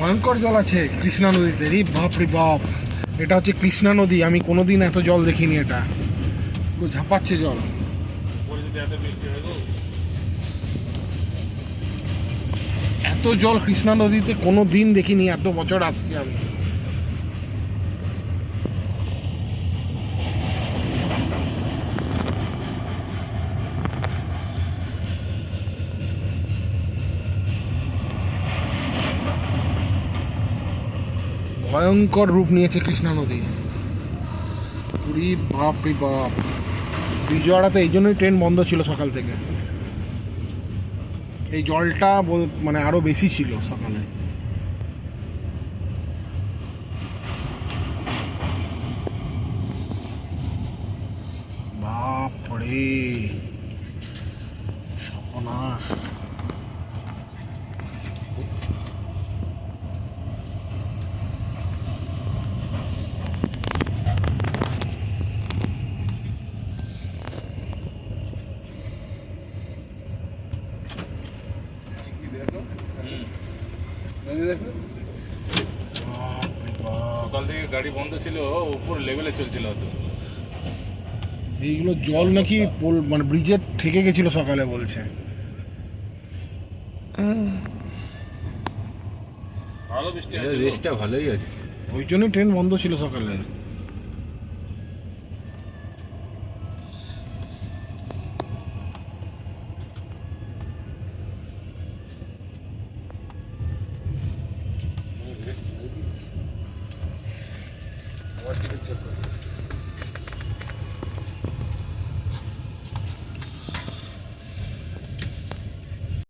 ভয়ঙ্কর জল আছে কৃষ্ণা নদীতে। রে বাপ রে বাপ। এটা হচ্ছে কৃষ্ণা নদী, আমি কোনোদিন এত জল দেখিনি এটা। ঝাঁপাচ্ছে জল। এত জল কৃষ্ণা নদীতে কোনো দিন দেখিনি, এত বছর আসছি আমি। ভয়ঙ্কর রূপ নিয়েছে কৃষ্ণা নদী। পুরি বাপ রে বাপ। বিজয়াড়াতে এই জন্যই ট্রেন বন্ধ ছিল সকাল থেকে। এই জলটা মানে আরও বেশি ছিল সকালে। বাপরে সর্বনাশ বাপরে বাপ। সকাল থেকে গাড়ি বন্ধ ছিল উপর লেভেলে চলছিল হয়তো। এইগুলো জল নাকি মানে ব্রিজে থেকে গেছিল সকালে বলছে। ভালো বৃষ্টি রেস্টটা ভালোই আছে। ওই জন্যই ট্রেন বন্ধ ছিল সকালে। Muchas gracias.